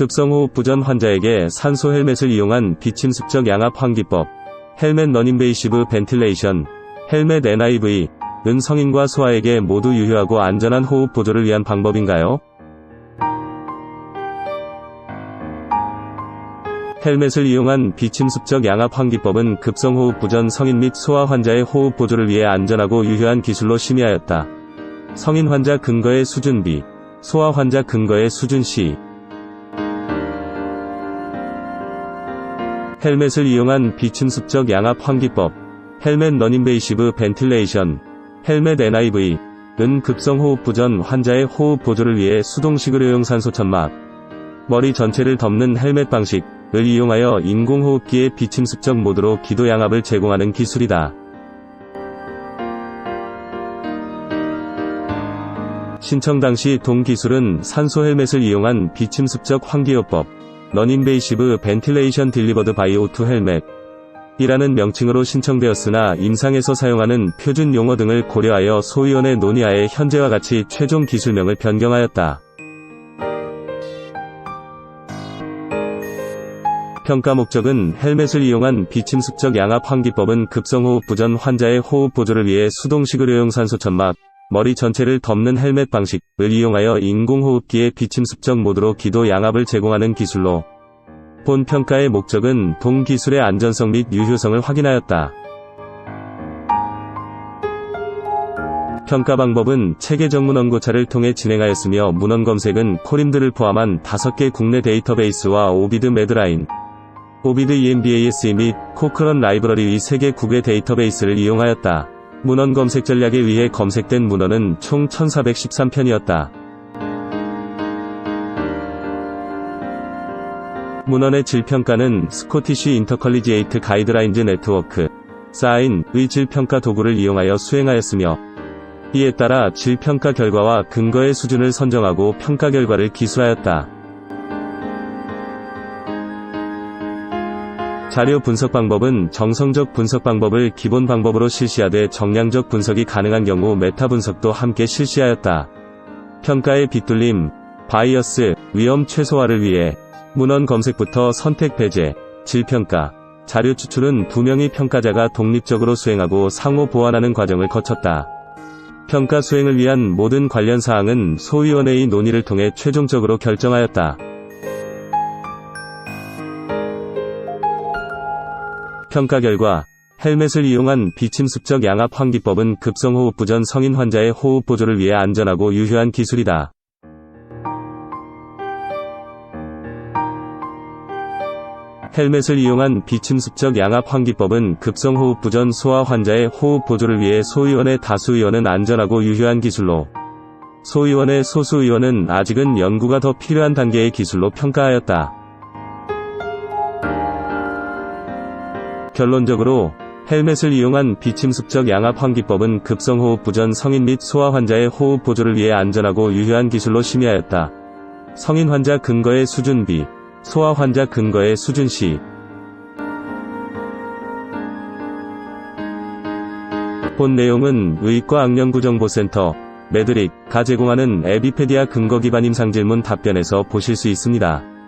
급성호흡 부전 환자에게 산소 헬멧을 이용한 비침 습적 양압 환기법, 헬멧 너인베이시브 벤틸레이션, 헬멧 NIV, 은 성인과 소아에게 모두 유효하고 안전한 호흡 보조를 위한 방법인가요? 헬멧을 이용한 비침습적 양압 환기법은 급성호흡 부전 성인 및 소아 환자의 호흡 보조를 위해 안전하고 유효한 기술로 심의하였다. 성인 환자 근거의 수준 B, 소아 환자 근거의 수준 C. 헬멧을 이용한 비침습적 양압 환기법, 헬멧 너인베이시브 벤틸레이션, 헬멧 NIV, 은 급성호흡 부전 환자의 호흡 보조를 위해 수동식의료용 산소 천막, 머리 전체를 덮는 헬멧 방식 을 이용하여 인공호흡기의 비침습적 모드로 기도 양압을 제공하는 기술이다. 신청 당시 동 기술은 산소 헬멧을 이용한 비침습적 환기요법, 넌인베이시브 벤틸레이션 딜리버드 바이 오투 헬멧, 이라는 명칭으로 신청되었으나 임상에서 사용하는 표준 용어 등을 고려하여 소위원회 논의하에 현재와 같이 최종 기술명을 변경하였다. 평가 목적은 헬멧을 이용한 비침습적 양압 환기법은 급성호흡 부전 환자의 호흡 보조를 위해 수동식 의료용 산소 천막, 머리 전체를 덮는 헬멧 방식을 이용하여 인공호흡기의 비침 습적 모드로 기도 양압을 제공하는 기술로 본 평가의 목적은 동 기술의 안전성 및 유효성을 확인하였다. 평가 방법은 체계적 문헌 고찰을 통해 진행하였으며 문헌 검색은 코림들을 포함한 5개 국내 데이터베이스와 오비드 매드라인, 오비드 EMBAS 및 코크런 라이브러리 이 3개 국외 데이터베이스를 이용하였다. 문헌 검색 전략에 의해 검색된 문헌은 총 1413편이었다. 문헌의 질평가는 스코티시 인터컬리지에이트 가이드라인즈 네트워크, 사인의 질평가 도구를 이용하여 수행하였으며, 이에 따라 질평가 결과와 근거의 수준을 선정하고 평가 결과를 기술하였다. 자료 분석 방법은 정성적 분석 방법을 기본 방법으로 실시하되 정량적 분석이 가능한 경우 메타 분석도 함께 실시하였다. 평가의 빗둘림, 바이어스, 위험 최소화를 위해 문헌 검색부터 선택 배제, 질평가, 자료 추출은 두 명의 평가자가 독립적으로 수행하고 상호 보완하는 과정을 거쳤다. 평가 수행을 위한 모든 관련 사항은 소위원회의 논의를 통해 최종적으로 결정하였다. 평가 결과 헬멧을 이용한 비침습적 양압 환기법은 급성호흡 부전 성인 환자의 호흡 보조를 위해 안전하고 유효한 기술이다. 헬멧을 이용한 비침습적 양압 환기법은 급성호흡 부전 소아 환자의 호흡 보조를 위해 소의원의 다수 의원은 안전하고 유효한 기술로 소의원의 소수 의원은 아직은 연구가 더 필요한 단계의 기술로 평가하였다. 결론적으로 헬멧을 이용한 비침습적 양압 환기법은 급성호흡 부전 성인 및 소아 환자의 호흡 보조를 위해 안전하고 유효한 기술로 심의하였다. 성인 환자 근거의 수준 B, 소아 환자 근거의 수준 C. 본 내용은 의과학연구정보센터, 메드릭, 가 제공하는 에비페디아 근거 기반 임상질문 답변에서 보실 수 있습니다.